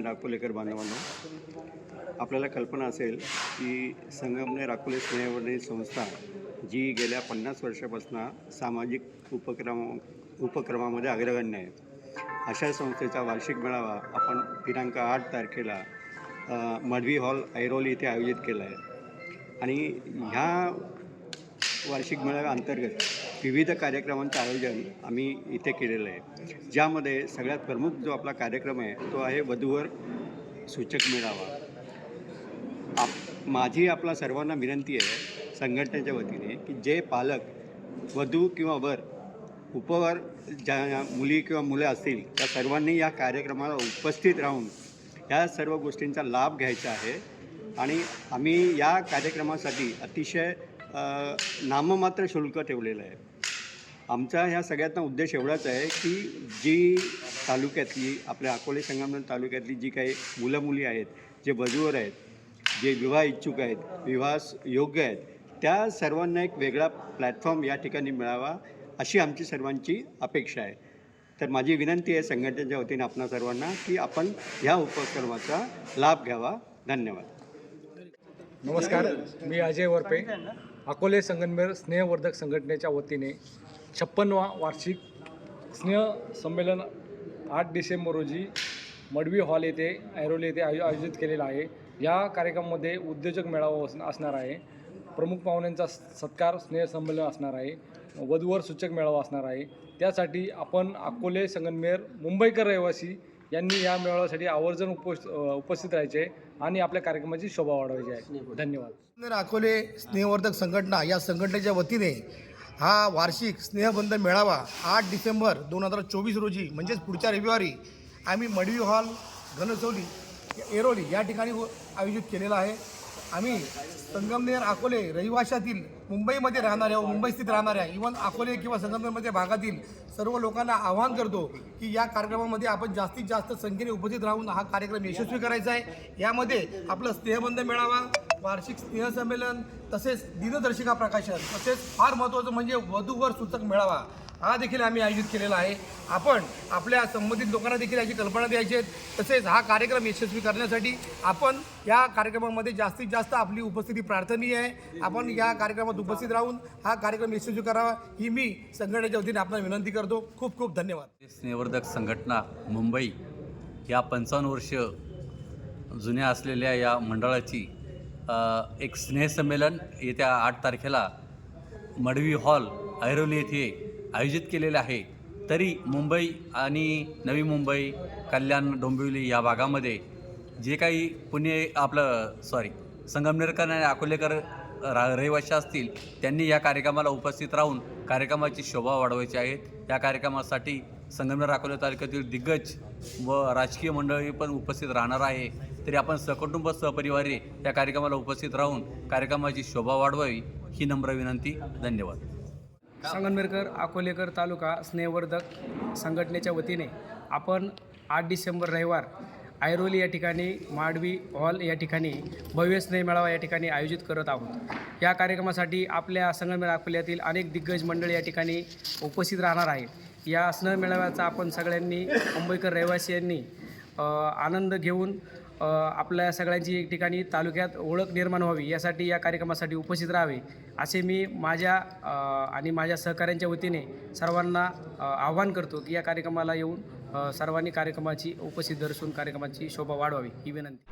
संगमनेर अकोलेकर बांधवांनो आपल्याला कल्पना असेल की संगमनेर अकोले स्नेहवर्णी संस्था जी गेल्या पन्नास वर्षापासून सामाजिक उपक्रम उपक्रमामध्ये अग्रगण्य आहे. अशा संस्थेचा वार्षिक मेळावा आपण दिनांक आठ तारखेला मडवी हॉल ऐरोली इथे आयोजित केला आहे आणि ह्या वार्षिक मेळाव्याअंतर्गत विविध कार्यक्रमांचं आयोजन आम्ही इथे केलेलं आहे. ज्यामध्ये सगळ्यात प्रमुख जो आपला कार्यक्रम आहे तो आहे वधूवर सूचक मेळावा. आप माझी आपला सर्वांना विनंती आहे संघटनेच्या वतीने की जे पालक वधू किंवा वर उपवर ज्या मुली किंवा मुलं असतील त्या सर्वांनी या कार्यक्रमाला उपस्थित राहून या सर्व गोष्टींचा लाभ घ्यायचा आहे. आणि आम्ही या कार्यक्रमासाठी अतिशय नाममात्र शुल्क ठेवलेलं आहे. आमचा ह्या सगळ्यातनं उद्देश एवढाच आहे की जी तालुक्यातली आपल्या अकोले संगमनेर तालुक्यातली जी काही मुलं मुली आहेत जे वधूवर आहेत जे विवाह इच्छुक आहेत विवाहास योग्य आहेत त्या सर्वांना एक वेगळा प्लॅटफॉर्म या ठिकाणी मिळावा अशी आमची सर्वांची अपेक्षा आहे. तर माझी विनंती आहे संघटनेच्या वतीने आपणा सर्वांना की आपण ह्या उपक्रमाचा लाभ घ्यावा. धन्यवाद. नमस्कार मी अजय वरपे अकोले संगमनेर स्नेहवर्धक संघटनेच्या वतीने छप्पनवा वार्षिक स्नेह संमेलन आठ डिसेंबर रोजी मडवी हॉल येथे ऐरोली येथे आयो आयोजित केलेला आहे. या कार्यक्रमामध्ये उद्योजक मेळावा अस असणार आहे. प्रमुख पाहुण्यांचा सत्कार स्नेह संमेलन असणार आहे. वधूवर सूचक मेळावा असणार आहे. त्यासाठी आपण अकोले संगनमेर मुंबईकर रहिवासी यांनी या मेळाव्यासाठी आवर्जून उपस्थ उपस्थित राहायचे आणि आपल्या कार्यक्रमाची शोभा वाढवायची आहे. धन्यवाद. अकोले स्नेहवर्धक संघटना या संघटनेच्या वतीने हा वार्षिक स्नेहबंध मेळावा आठ डिसेंबर दोन हजार चोवीस रोजी म्हणजेच पुढच्या रविवारी आम्ही मडवी हॉल घनसोली एरोली या ठिकाणी हो- आयोजित केलेला आहे. आम्ही संगमनेर अकोले रहिवाशातील मुंबईमध्ये राहणाऱ्या व मुंबईस्थित राहणाऱ्या इवन अकोले किंवा संगमनेरमध्ये भागातील सर्व लोकांना आवाहन करतो की या कार्यक्रमामध्ये आपण जास्तीत जास्त संख्येने उपस्थित राहून हा कार्यक्रम यशस्वी करायचा आहे. यामध्ये आपलं स्नेहबंध मेळावा वार्षिक स्नेहसंमेलन तसेच दिनदर्शिका प्रकाशन तसेच फार महत्त्वाचं म्हणजे वधूवर सूचक मेळावा हा देखील आम्ही आयोजित केलेला आहे. आपण आपल्या संबंधित लोकांना देखील याची कल्पना द्यायची आहे. तसेच हा कार्यक्रम यशस्वी करण्यासाठी आपण या कार्यक्रमामध्ये जास्तीत जास्त आपली उपस्थिती प्रार्थनीय आहे. आपण या कार्यक्रमात उपस्थित राहून हा कार्यक्रम यशस्वी करावा ही मी संघटनेच्या वतीने आपल्याला विनंती करतो. खूप खूप धन्यवाद. स्नेहवर्धक संघटना मुंबई या पंचावन्न वर्ष जुन्या असलेल्या या मंडळाची एक स्नेहसंमेलन येत्या आठ तारखेला मडवी हॉल ऐरोली येथे आयोजित केलेलं आहे. तरी मुंबई आणि नवी मुंबई कल्याण डोंबिवली या भागामध्ये जे काही पुणे आपलं सॉरी संगमनेरकर आणि अकोलेकर रा रहिवाशी असतील त्यांनी या कार्यक्रमाला उपस्थित राहून कार्यक्रमाची शोभा वाढवायची आहेत. या कार्यक्रमासाठी संगमनेर अकोले तालुक्यातील दिग्गज व राजकीय मंडळी पण उपस्थित राहणार आहे. तरी आपण सकुटुंब सहपरिवारे या कार्यक्रमाला उपस्थित राहून कार्यक्रमाची शोभा वाढवावी ही नम्र विनंती. धन्यवाद. संगनमेरकर अकोलेकर तालुका स्नेहवर्धक संघटनेच्या वतीने आपण आठ डिसेंबर रविवार ऐरोली या ठिकाणी माडवी हॉल या ठिकाणी भव्य स्नेह मेळावा या ठिकाणी आयोजित करत आहोत. या कार्यक्रमासाठी आपल्या संगमनेर अकोल्यातील अनेक दिग्गज मंडळी या ठिकाणी उपस्थित राहणार आहेत. या स्नेह मेळाव्याचा आपण सगळ्यांनी मुंबईकर रहिवासियांनी आनंद घेऊन आपल्या सगळ्यांची एक ठिकाणी तालुक्यात ओळख निर्माण व्हावी यासाठी या कार्यक्रमासाठी उपस्थित राहावे असे मी माझ्या आणि माझ्या सहकाऱ्यांच्या वतीने सर्वांना आव्हान आवाहन करतो की या कार्यक्रमाला येऊन सर्वांनी कार्यक्रमाची उपस्थित दर्शवून कार्यक्रमाची शोभा वाढवावी ही विनंती.